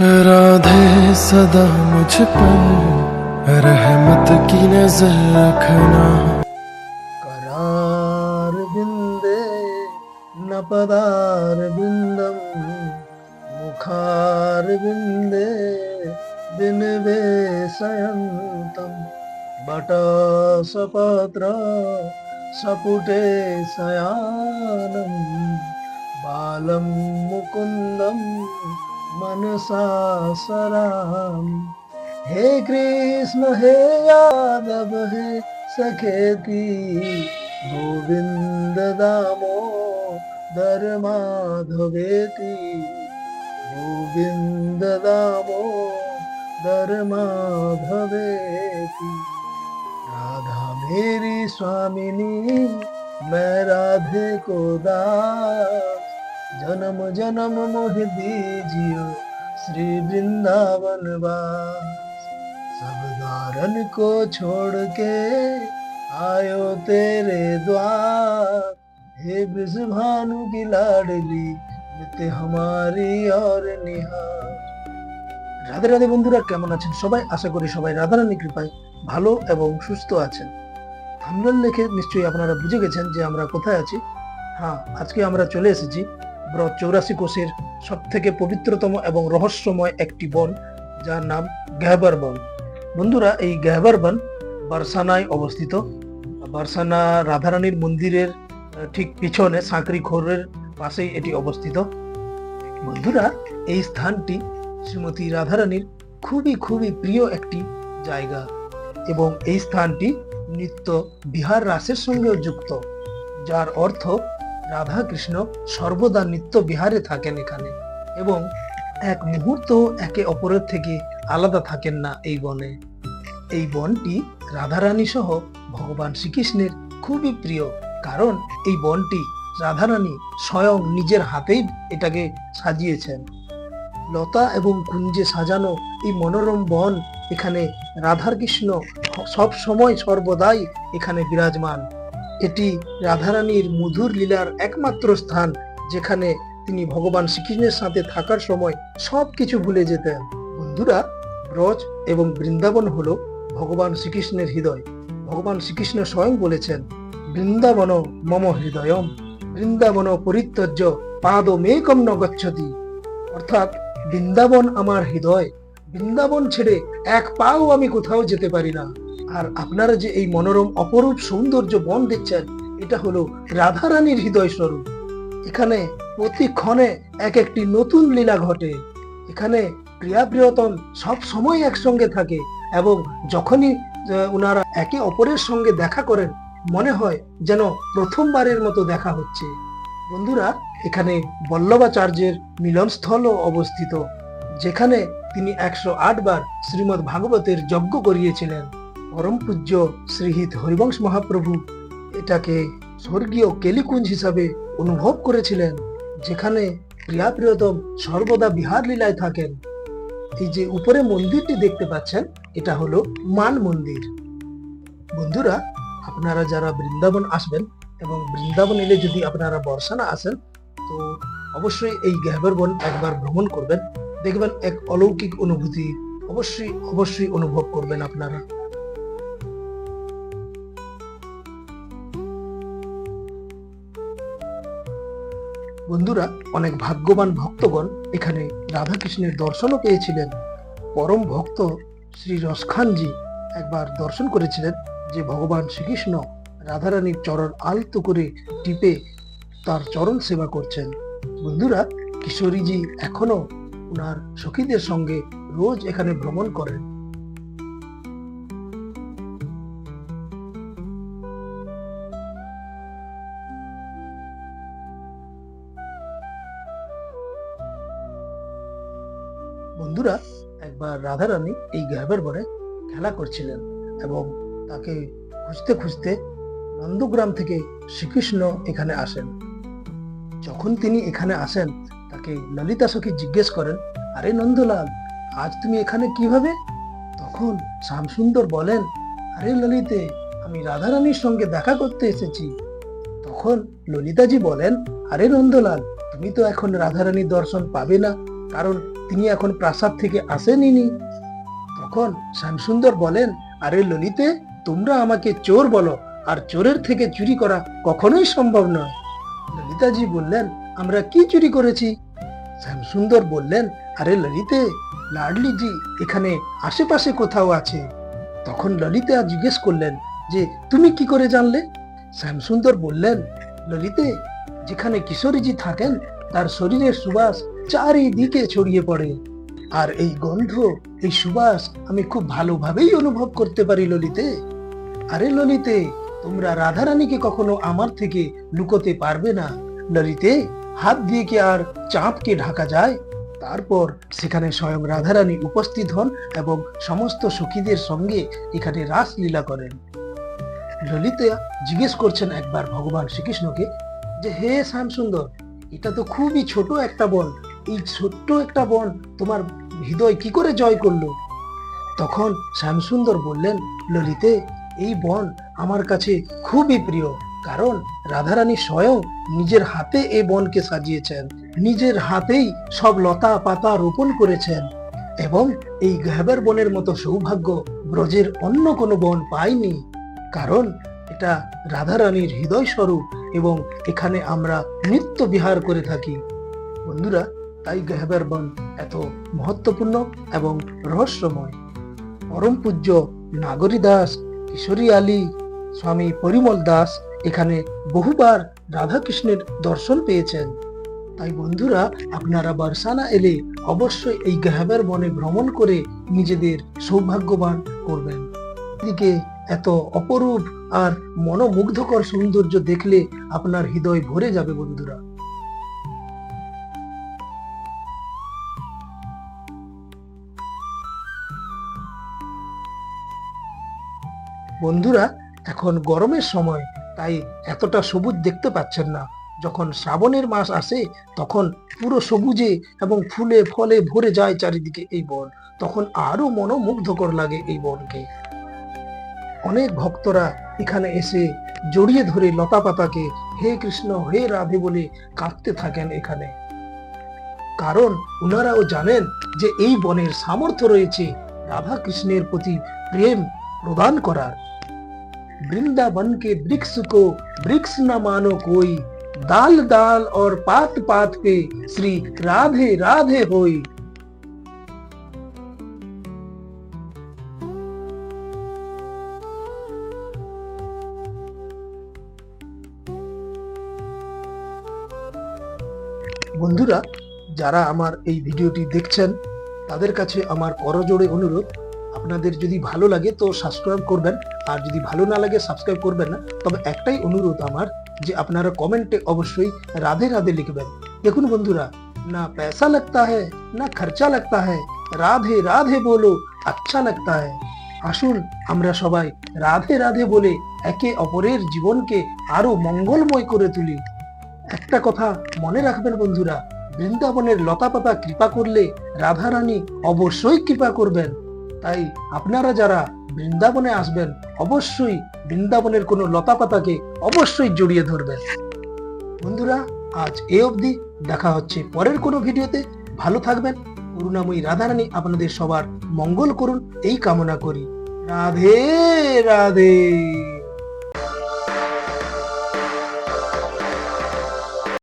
राधे सदा मुझ पर रहमत की नज़र रखना। करार बिंदे न पदार बिंदम, मुखार बिंदे बिनवे सयंतम बट सपत्र सपुटे शयानम बालम मुकुन्दं मनसा सरामि। हे कृष्ण, हे यादव, हे सखेती गोविंद दामो दर माधवेती गोविंद दामो दर माधवेती राधा मेरी स्वामिनी, मैं राधे को दास। जन्म जन्म मोह दीजियो श्री वृंदावन वास सब दारन को छोड़ के आयो तेरे द्वार हे ब्रज भानु की लाडली नित्य हमारी और निहार রাধে রাধে বন্ধুরা কেমন আছেন সবাই আশা করি সবাই রাধারানী কৃপায় ভালো এবং সুস্থ আছেন থামনেল লিখে নিশ্চয়ই আপনারা বুঝে গেছেন যে আমরা কোথায় আছি হ্যাঁ আজকে আমরা চলে এসেছি ব্রত চৌরাশি কোষের সব থেকে পবিত্রতম এবং রহস্যময় একটি বন, যার নাম গ্যাহবার বন। বন্ধুরা, এই গ্যাহবার বন বারসানায় অবস্থিত। বারসানা রাধারানীর মন্দিরের ঠিক পিছনে সাঁকরি খোরের পাশেই এটি অবস্থিত। বন্ধুরা, এই স্থানটি শ্রীমতী রাধারানীর খুবই খুবই প্রিয় একটি জায়গা এবং এই স্থানটি নিত্য বিহার রাসের সঙ্গেও যুক্ত, যার অর্থ রাধা কৃষ্ণ সর্বদা নিত্য বিহারে থাকেন এখানে এবং এক মুহূর্ত একে অপরের থেকে আলাদা থাকেন না এই বনে। এই বনটি রাধারানী সহ ভগবান শ্রীকৃষ্ণের খুবই প্রিয়, কারণ এই বনটি রাধারানী স্বয়ং নিজের হাতেই এটাকে সাজিয়েছেন। লতা এবং কুঞ্জে সাজানো এই মনোরম বন এখানে রাধার কৃষ্ণ সব সময় সর্বদাই এখানে বিরাজমান। এটি রাধারানীর মধুর লীলার একমাত্র স্থান যেখানে তিনি ভগবান শ্রীকৃষ্ণের সাথে থাকার সময় সব কিছু ভুলে যেতেন। বন্ধুরা, ব্রজ এবং বৃন্দাবন হলো ভগবান শ্রীকৃষ্ণের হৃদয়। ভগবান শ্রীকৃষ্ণ স্বয়ং বলেছেন, বৃন্দাবন মম হৃদয়ম, বৃন্দাবন পরিত্যজ্য পাদ মেকম ন গচ্ছতি। অর্থাৎ, বৃন্দাবন আমার হৃদয়। বৃন্দাবন ছেড়ে এক পাও আমি কোথাও যেতে পারি না। আর আপনারা যে এই মনোরম অপরূপ সৌন্দর্য বন দেখছেন, এটা হলো রাধারানীর হৃদয় স্বরূপ। এখানে প্রতিক্ষণে এক একটি নতুন লীলা ঘটে। এখানে প্রিয়া প্রিয়তম সব সময় একসঙ্গে থাকে এবং যখনই ওনারা একে অপরের সঙ্গে দেখা করেন, মনে হয় যেন প্রথমবারের মতো দেখা হচ্ছে। বন্ধুরা, এখানে বল্লভাচার্যের মিলনস্থলও অবস্থিত, যেখানে তিনি একশো বার শ্রীমৎ ভাগবতের যজ্ঞ করিয়েছিলেন। পরম পূজ্য শ্রীহিত হরিবংশ মহাপ্রভু এটাকে স্বর্গীয় কেলিকুঞ্জ হিসাবে অনুভব করেছিলেন, যেখানে প্রিয়া প্রিয়তম সর্বদা বিহার লীলায় থাকেন। এই যে উপরে মন্দিরটি দেখতে পাচ্ছেন, এটা হলো মান মন্দির। বন্ধুরা, আপনারা যারা বৃন্দাবন আসবেন এবং বৃন্দাবন এলে যদি আপনারা বর্ষানা আসেন, তো অবশ্যই এই গ্যাহবার বন একবার ভ্রমণ করবেন। দেখবেন এক অলৌকিক অনুভূতি অবশ্যই অবশ্যই অনুভব করবেন আপনারা। বন্ধুরা, অনেক ভাগ্যবান ভক্তগণ এখানে রাধাকৃষ্ণের দর্শনও পেয়েছিলেন। পরম ভক্ত শ্রী রসখানজি একবার দর্শন করেছিলেন যে ভগবান শ্রীকৃষ্ণ রাধারানীর চরণ আলতো করে টিপে তার চরণ সেবা করছেন। বন্ধুরা, কিশোরীজি এখনও ওনার সখীদের সঙ্গে রোজ এখানে ভ্রমণ করেন। বন্ধুরা, একবার রাধারানী এই গ্রামের বনে খেলা করছিলেন এবং তাকে খুঁজতে খুঁজতে নন্দগ্রাম থেকে শ্রীকৃষ্ণ এখানে আসেন। যখন তিনি এখানে আসেন, তাকে ললিতা সখী জিজ্ঞেস করেন, আরে নন্দলাল, আজ তুমি এখানে কীভাবে? তখন শ্যামসুন্দর বলেন, আরে ললিতে, আমি রাধারানীর সঙ্গে দেখা করতে এসেছি। তখন ললিতাজি বলেন, আরে নন্দলাল, তুমি তো এখন রাধারানীর দর্শন পাবে না। কারণ তিনি এখন প্রাসাদ থেকে আসেনি তখন শ্যামসুন্দর বলেন, আরে ললিতে, তোমরা আমাকে চোর বলো, আর চোরের থেকে চুরি করা কখনোই সম্ভব নয়। ললিতাজি বললেন, আমরা কি চুরি করেছি? শ্যামসুন্দর বললেন, আরে ললিতে, লাডলিজি এখানে আশেপাশে কোথাও আছে। তখন ললিতা জিজ্ঞেস করলেন, যে তুমি কি করে জানলে? শ্যামসুন্দর বললেন, ললিতে, যেখানে কিশোরীজি থাকেন, তার শরীরের সুবাস চারিদিকে ছড়িয়ে পড়ে। আর এই গন্ধ এই সুবাস আমি খুব ভালোভাবেই অনুভব করতে পারি ললিতে। আরে ললিতে, তোমরা রাধারানীকে কখনো আমার থেকে লুকোতে পারবে না। ললিতে, হাত দিয়ে কি আর চাঁদকে ঢাকা যায়? তারপর সেখানে স্বয়ং রাধারানী উপস্থিত হন এবং সমস্ত সখীদের সঙ্গে এখানে রাসলীলা করেন। ললিতা জিজ্ঞেস করছেন একবার ভগবান শ্রীকৃষ্ণকে যে, হে শ্যামসুন্দর, এটা তো খুবই ছোট একটা বন। এই ছোট্ট একটা বন তোমার হৃদয় কি করে জয় করল? তখন শ্যামসুন্দর বললেন, ললিতে, এই বন আমার কাছে খুবই প্রিয়, কারণ রাধারানী স্বয়ং নিজের হাতে এই বনকে সাজিয়েছেন। নিজের হাতেই সব লতা পাতা রোপণ করেছেন এবং এই গহ্বর বনের মতো সৌভাগ্য ব্রজের অন্য কোনো বন পায়নি, কারণ এটা রাধারানীর হৃদয় স্বরূপ এবং এখানে আমরা নিত্য বিহার করে থাকি। বন্ধুরা তাই গহ্বর বন এত মহত্বপূর্ণ এবং রহস্যময়। পরম পূজ্য নাগরী দাস, কিশোরী আলী, স্বামী পরিমল দাস এখানে বহুবার রাধাকৃষ্ণের দর্শন পেয়েছেন। তাই বন্ধুরা, আপনারা বারসানা এলে অবশ্যই এই গহ্বর বনে ভ্রমণ করে নিজেদের সৌভাগ্যবান করবেন। এদিকে এত অপরূপ আর মনোমুগ্ধকর সৌন্দর্য দেখলে আপনার হৃদয় ভরে যাবে বন্ধুরা। বন্ধুরা, এখন গরমের সময়, তাই এতটা সবুজ দেখতে পাচ্ছেন না। যখন শ্রাবণের মাস আসে, তখন পুরো সবুজে এবং ফুলে ফলে ভরে যায় চারিদিকে এই বন। তখন আরও মনোমুগ্ধকর লাগে এই বনকে। অনেক ভক্তরা এখানে এসে জড়িয়ে ধরে লতা পাতাকে হে কৃষ্ণ, হে রাধে বলে কাঁদতে থাকেন এখানে। কারণ ওনারাও জানেন যে এই বনের সামর্থ্য রয়েছে রাধা কৃষ্ণের প্রতি প্রেম প্রদান করার। वृंदावन के वृक्ष को वृक्ष न मानो कोई दाल दाल और पात पात पे श्री राधे राधे होई বন্ধুরা যারা আমার এই ভিডিওটি দেখছেন তাদের কাছে আমার করজোড়ে অনুরোধ আপনাদের যদি ভালো লাগে তো সাবস্ক্রাইব করবেন। আর যদি ভালো না লাগে সাবস্ক্রাইব করবেন না। তবে একটাই অনুরোধ আমার, যে আপনারা কমেন্টে অবশ্যই রাধে রাধে লিখবেন। দেখুন বন্ধুরা, না পয়সা লাগতা হ্যাঁ না খরচা লাগতা হ্যাঁ রাধে রাধে বলো আচ্ছা লাগতা হ্যাঁ আসুন, আমরা সবাই রাধে রাধে বলে একে অপরের জীবনকে আরও মঙ্গলময় করে তুলি। একটা কথা মনে রাখবেন বন্ধুরা, বৃন্দাবনের লতাপাতা কৃপা করলে রাধারানী অবশ্যই কৃপা করবেন। তাই আপনারা যারা বৃন্দাবনে আসবেন, অবশ্যই বৃন্দাবনের কোনো লতাপাতাকে অবশ্যই জড়িয়ে ধরবেন। বন্ধুরা, আজ এ অবধি দেখা হচ্ছে পরের কোনো ভিডিওতে। ভালো থাকবেন। করুণাময়ী রাধারানী আপনাদের সবার মঙ্গল করুন। এই কামনা করি। রাধে রাধে।